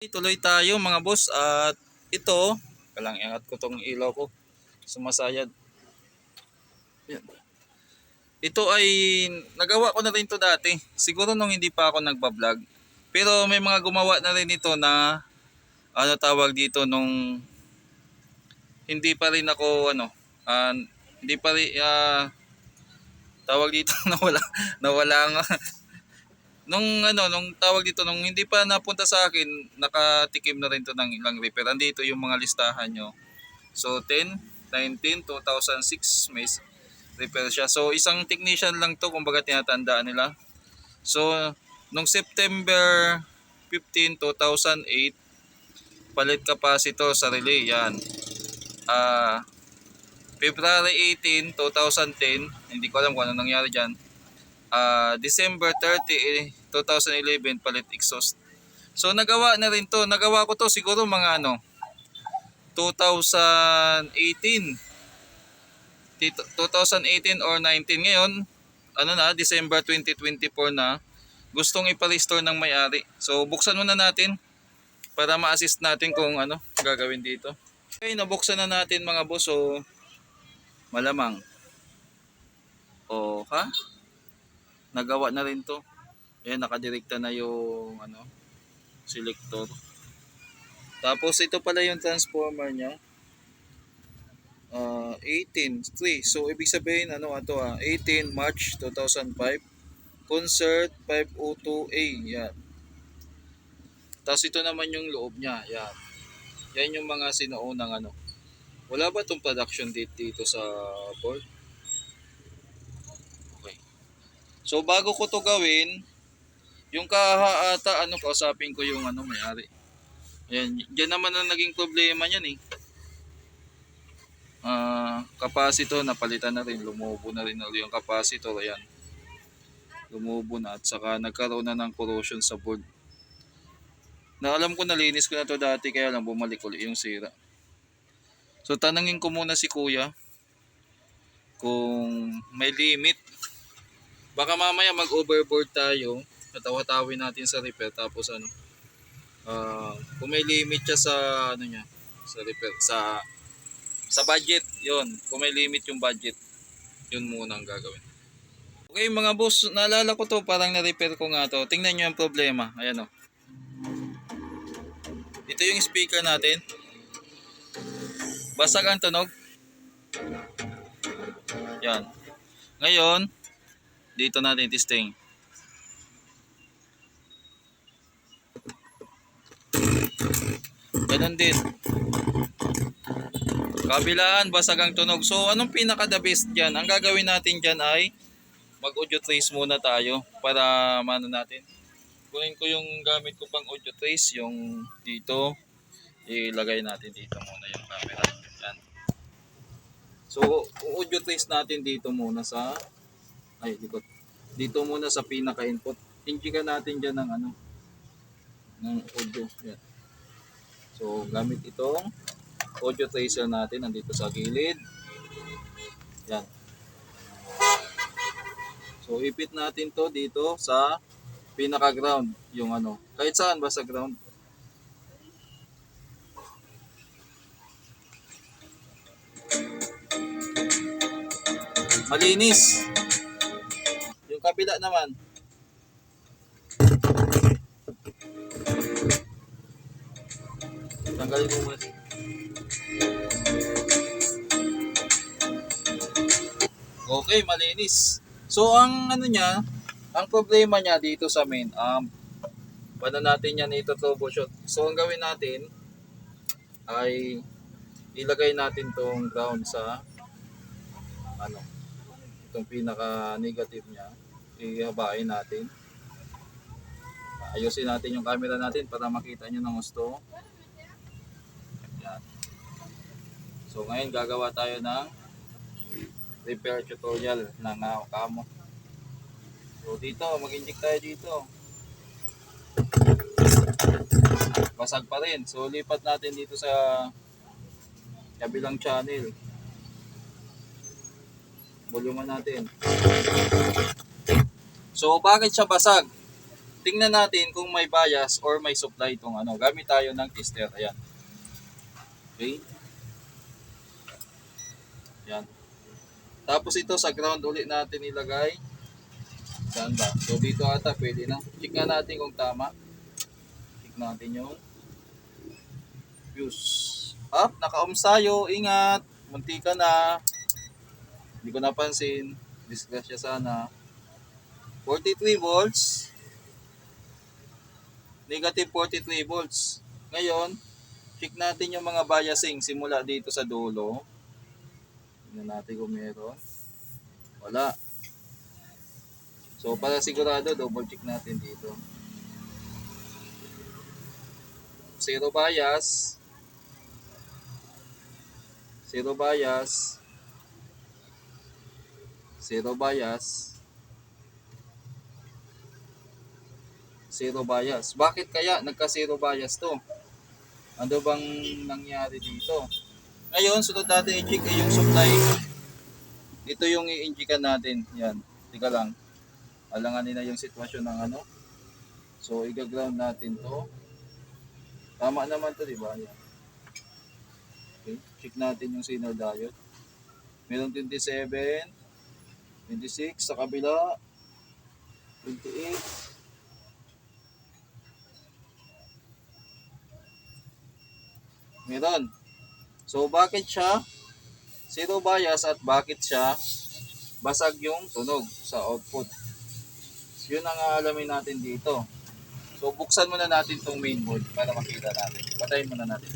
Tuloy tayo mga boss at ito, kalang iangat ko tong ilaw ko, sumasayad. Yan. Ito ay nagawa ko na rin to dati. Siguro nung hindi pa ako nagba-vlog. Pero may mga gumawa na rin ito na ano tawag dito nung hindi pa rin ako ano, ah, hindi pa rin ah, tawag dito nawala nawala nga nung ano nung tawag dito nung hindi pa napunta sa akin nakatikim na rin to ng ilang repair. Andito yung mga listahan nyo. So 10 19 2006 may repair siya. So isang technician lang to kumbaga tinatandaan nila. So nung September 15 2008 palit capacitor sa relay yan. Ah February 18 2010 hindi ko alam kung ano nangyari dyan ah December 30, eh, 2011 palit exhaust. So nagawa na rin to. Nagawa ko to siguro mga ano 2018. Tito- 2018 or 19 ngayon ano na December 2024 na gustong ipa-restore ng may-ari. So buksan muna natin para ma-assist natin kung ano gagawin dito. Okay, nabuksan na natin mga boss. So malamang. O ha? Nagawa na rin to. Ayan, nakadirekta na yung ano, selector. Tapos ito pala yung transformer niya. Ah, 18, 3. So ibig sabihin ano ato ah, 18 March 2005. Concert 502A. Yan. Tapos ito naman yung loob niya. Yan. Yan yung mga sinuunang ano. Wala ba tong production date dito sa board? Okay. So bago ko to gawin, yung kaha ata ano kausapin ko yung ano may-ari. Ayan, diyan naman ang naging problema niyan eh. Ah, capacitor napalitan na rin, lumubo na rin ulit yung capacitor, ayan. Lumubo na at saka nagkaroon na ng corrosion sa board. Na alam ko nalinis ko na to dati kaya lang bumalik ulit yung sira. So tanungin ko muna si kuya kung may limit baka mamaya mag-overboard tayo natawa-tawin natin sa repair tapos ano ah kung may limit siya sa ano niya sa repair sa sa budget yon kung may limit yung budget yun muna ang gagawin. Okay mga boss naalala ko to parang na-repair ko nga to. Tingnan nyo yung problema. Ayan o ito yung speaker natin. Basag ang tunog. Yan. Ngayon dito natin testing. Ganun din. Kabilaan, basag ang tunog. So, anong pinaka the best dyan? Ang gagawin natin dyan ay mag-audio trace muna tayo para mano natin. Kunin ko yung gamit ko pang audio trace, yung dito. Ilagay natin dito muna yung camera. Yan. So, audio trace natin dito muna sa ay likod. Dito muna sa pinaka-input. Hinjikan natin dyan ng ano ng audio. Yan. So, gamit itong audio tracer natin nandito sa gilid. Yan. So, ipit natin to dito sa pinaka-ground. Yung ano. Kahit saan basta ground. Malinis. Yung kabila naman. Tanggalin mo muna. Okay, malinis. So, ang ano niya, ang problema niya dito sa main amp, paano natin yan ito troubleshoot? So, ang gawin natin ay ilagay natin tong ground sa ano, itong pinaka negative niya ihabain natin. Ayusin natin yung camera natin para makita nyo ng gusto. Yan. So ngayon gagawa tayo ng repair tutorial ng uh, kamo. So dito mag inject tayo dito. Basag pa rin. So lipat natin dito sa kabilang channel. Volume natin. So, bakit siya basag? tingnan natin kung may bias or may supply itong ano. Gamit tayo ng tester. Ayan. Okay. Ayan. Tapos ito sa ground ulit natin ilagay. Saan ba? So dito ata pwede na. Check nga natin kung tama. Check natin yung fuse. Up, naka-ohms. Ingat. Munti ka na. Hindi ko napansin. Disgrasya sana. 43 volts. Negative 43 volts. Ngayon, check natin yung mga biasing simula dito sa dulo. Tingnan natin kung meron. Wala. So, para sigurado, double check natin dito. Zero bias. Zero bias. Zero bias. Zero bias. Bakit kaya nagka-zero bias to? Ano bang nangyari dito? Ngayon, sunod natin i-check ay yung supply. Ito yung i-injikan natin. Yan. Tika lang. Alanganin na yung sitwasyon ng ano. So, i-ground natin to. Tama naman to, di ba? Yan. Okay. Check natin yung signal diode. Meron 27, 26 sa kabila, 28, Meron. So, bakit siya zero bias at bakit siya basag yung tunog sa output? Yun ang aalamin natin dito. So, buksan muna natin tong mainboard para makita natin. Patayin muna natin.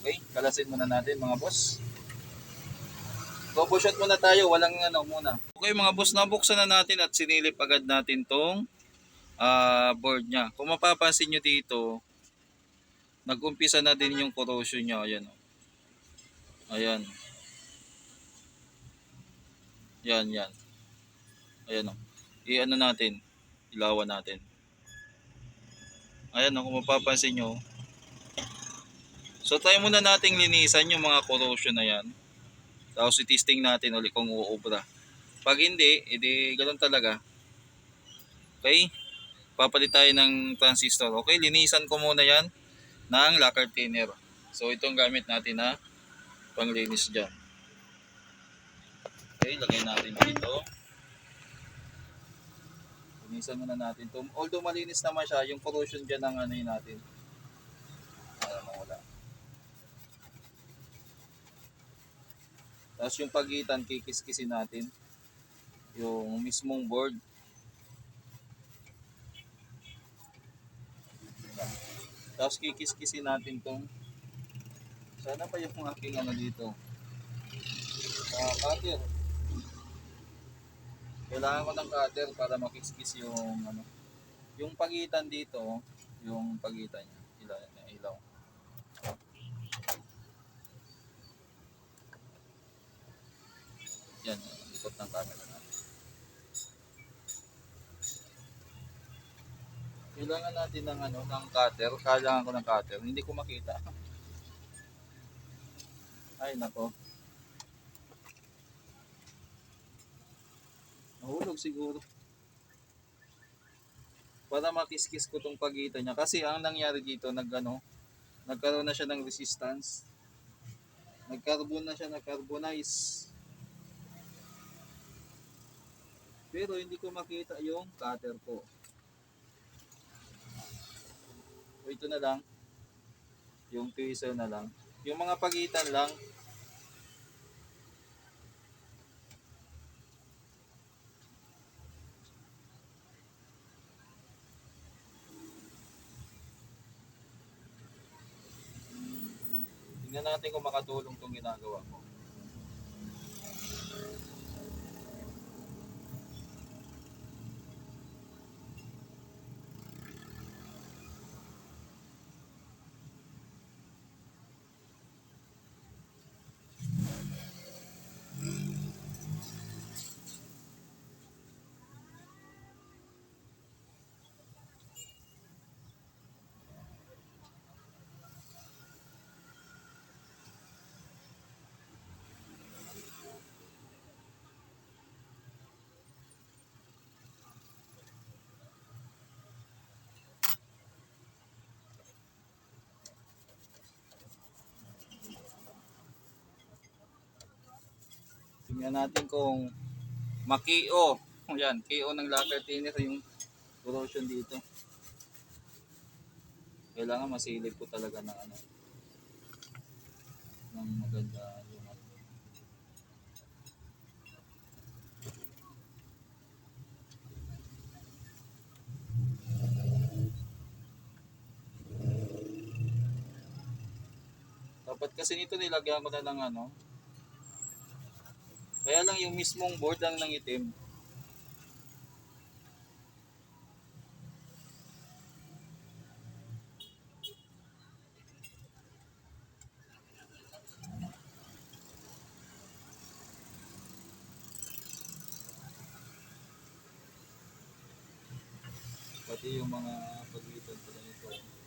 Okay, kalasin muna natin mga boss. Troubleshoot muna tayo, walang ano muna. Okay mga boss, nabuksan na natin at sinilip agad natin tong ah, board niya. Kung mapapansin nyo dito, nag-umpisa na din yung corrosion niya. Ayan. oh. Ayan. Yan, yan. Ayan o. I-ano natin. Ilawan natin. Ayan o, kung mapapansin nyo. So, try muna nating linisan yung mga corrosion na yan. Tapos, i-testing natin ulit kung uubra. Pag hindi, edi ganun talaga. Okay? Papalit tayo ng transistor. Okay, linisan ko muna yan ng lacquer thinner. So, itong gamit natin na panglinis dyan. Okay, lagay natin dito. Linisan muna natin ito. Although malinis naman siya, yung corrosion dyan ng ano natin. Para mawala. Tapos yung pagitan, kikis-kisin natin. Yung mismong board. Tapos kikis-kisin natin tong sana pa yung aking ano dito. Sa cutter. Kailangan ko ng cutter para makiskis yung ano. Yung pagitan dito, yung pagitan niya. Ilaw, ilaw. Yan, likot ng camera natin. Kailangan natin ng ano, ng cutter. Kailangan ko ng cutter. Hindi ko makita. Ay, nako. Nahulog siguro. Para makiskis ko tong pagitan niya. Kasi ang nangyari dito, nag, ano, nagkaroon na siya ng resistance. Nagcarbon na siya, nagcarbonize. Pero hindi ko makita yung cutter ko. O ito na lang. Yung tweezer na lang. Yung mga pagitan lang, Tingnan natin kung makatulong tong ginagawa ko. Tingnan natin kung makio. Yan, KO ng locker thinner yung corrosion dito. Kailangan masilip po talaga ng ano ng maganda yung ano. Dapat kasi nito nilagyan ko na ng ano. Kaya lang yung mismong board ang nangitim. Pati yung mga pagitan pala nito.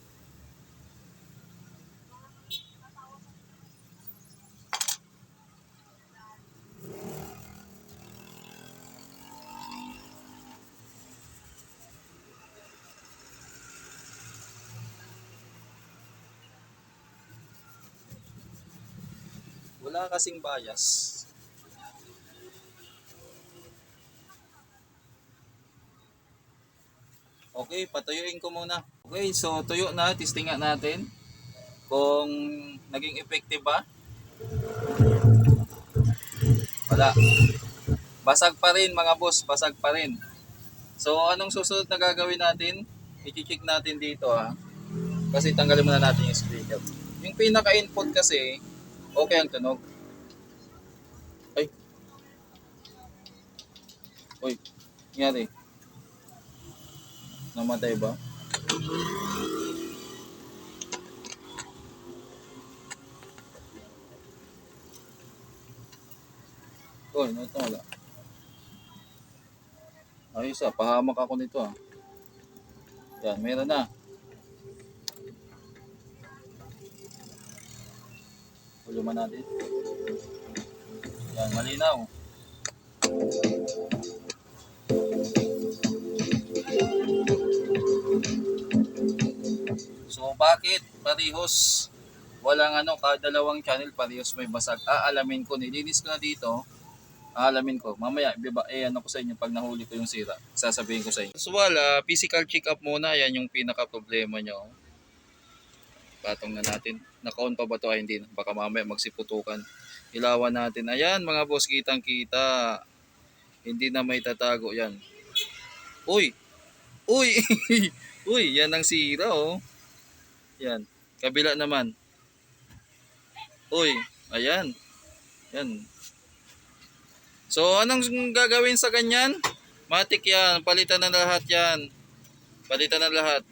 Wala kasing bias. Okay, patuyuin ko muna. Okay, so tuyo na, testingan natin kung naging effective ba. Wala. Basag pa rin mga boss, basag pa rin. So anong susunod na gagawin natin? I-check natin dito ha. Kasi tanggalin muna natin yung speaker. Yung pinaka-input kasi, okay ang tunog. Ay. Uy, nangyari. Namatay ba? Uy, ito wala. Ayos ah, pahamak ako nito ah. Yan, meron na. Volume natin. Yan, malinaw. So bakit parehos walang ano kada dalawang channel parehos may basag. Aalamin ko nilinis ko na dito. Aalamin ko. Mamaya iba eh ano ko sa inyo pag nahuli ko yung sira. Sasabihin ko sa inyo. So wala, physical check up muna yan yung pinaka problema nyo. Patong na natin. Naka-on pa ba to? Ay, hindi. Baka mamaya magsiputukan. Ilawan natin. Ayan mga boss, kitang kita. Hindi na may tatago yan. Uy! Uy! Uy, yan ang sira oh. Yan. Kabila naman. Uy, ayan. Yan. So, anong gagawin sa ganyan? Matik yan. Palitan na lahat yan. Palitan na lahat.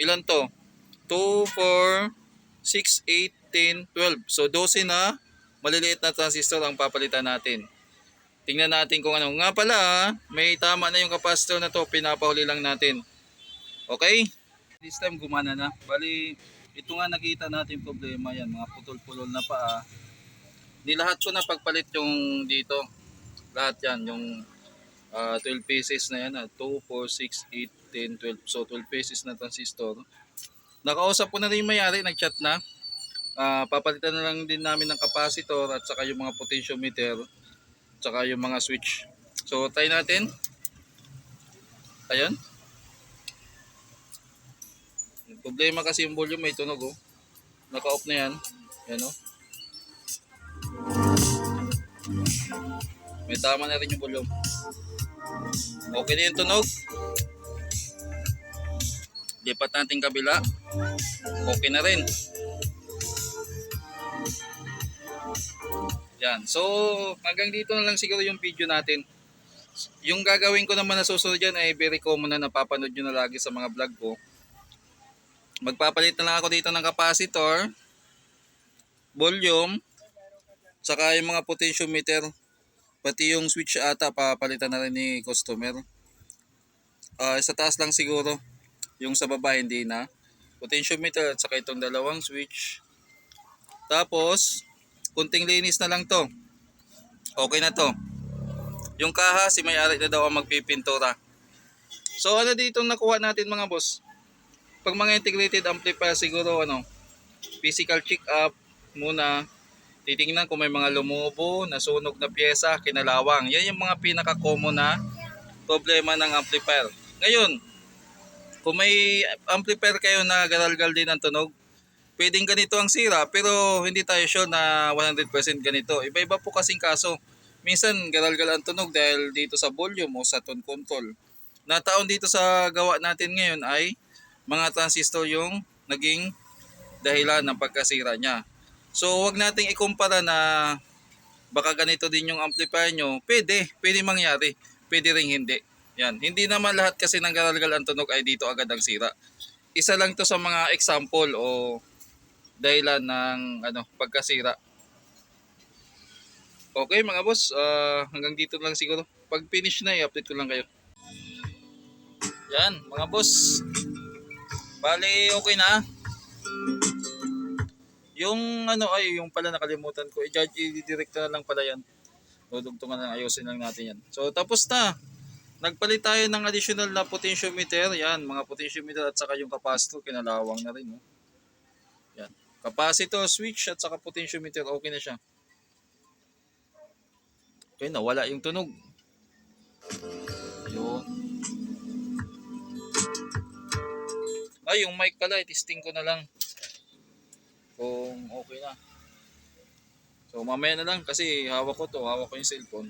Ilan to? 2, 4, 6, 8, 10, 12. So, 12 na maliliit na transistor ang papalitan natin. Tingnan natin kung ano. Nga pala, may tama na yung capacitor na to. Pinapahuli lang natin. Okay? This time gumana na. Bali, ito nga nakita natin problema yan. Mga putol-pulol na paa. Nilahat ko na pagpalit yung dito. Lahat yan. Yung ah, 12 pieces na yan. ah. 2, 4, 6, 8, 10, 12. So 12 pieces na transistor. Nakausap ko na rin yung mayari. Nag-chat na. Ah, papalitan na lang din namin ng capacitor at saka yung mga potentiometer tsaka yung mga switch. So try natin. Ayun. Problema kasi yung volume may tunog oh. Naka-off na yan. Yan oh. May tama na rin yung volume. Okay na yung tunog. Lipat natin kabila. Okay na rin. Yan. So, hanggang dito na lang siguro yung video natin. Yung gagawin ko naman na susunod dyan ay very common na napapanood nyo na lagi sa mga vlog ko. Magpapalit na lang ako dito ng capacitor, volume, saka yung mga potentiometer, pati yung switch ata papalitan na rin ni customer. Ah, sa taas lang siguro, yung sa baba hindi na. Potentiometer at saka itong dalawang switch. Tapos, kunting linis na lang to. Okay na to. Yung kaha, si may-ari na daw ang magpipintura. So ano dito nakuha natin mga boss? Pag mga integrated amplifier siguro ano, physical check up muna. titingnan kung may mga lumubo, nasunog na pyesa, kinalawang. Yan yung mga pinaka-common na problema ng amplifier. Ngayon, kung may amplifier kayo na garalgal din ang tunog, pwedeng ganito ang sira pero hindi tayo sure na 100% ganito. Iba-iba po kasing kaso. Minsan garalgal ang tunog dahil dito sa volume o sa tone control. Nataon dito sa gawa natin ngayon ay mga transistor yung naging dahilan ng pagkasira niya. So wag nating ikumpara na baka ganito din yung amplifier nyo. Pwede, pwede mangyari. Pwede ring hindi. Yan. Hindi naman lahat kasi ng garalgal ang tunog ay dito agad ang sira. Isa lang to sa mga example o dahilan ng ano pagkasira. Okay mga boss, ah, hanggang dito lang siguro. Pag finish na, i-update ko lang kayo. Yan, mga boss. Bali, okay na. Yung ano ay yung pala nakalimutan ko. I-judge i-direct na lang pala yan. Dudugtungan na ayusin lang natin yan. So tapos na. Nagpalit tayo ng additional na potentiometer. Yan, mga potentiometer at saka yung capacitor kinalawang na rin. No? Yan. Capacitor, switch at saka potentiometer okay na siya. Okay, nawala yung tunog. Yun. Ay, yung mic pala, testing ko na lang. Kung okay na. So mamaya na lang kasi hawak ko to, hawak ko yung cellphone.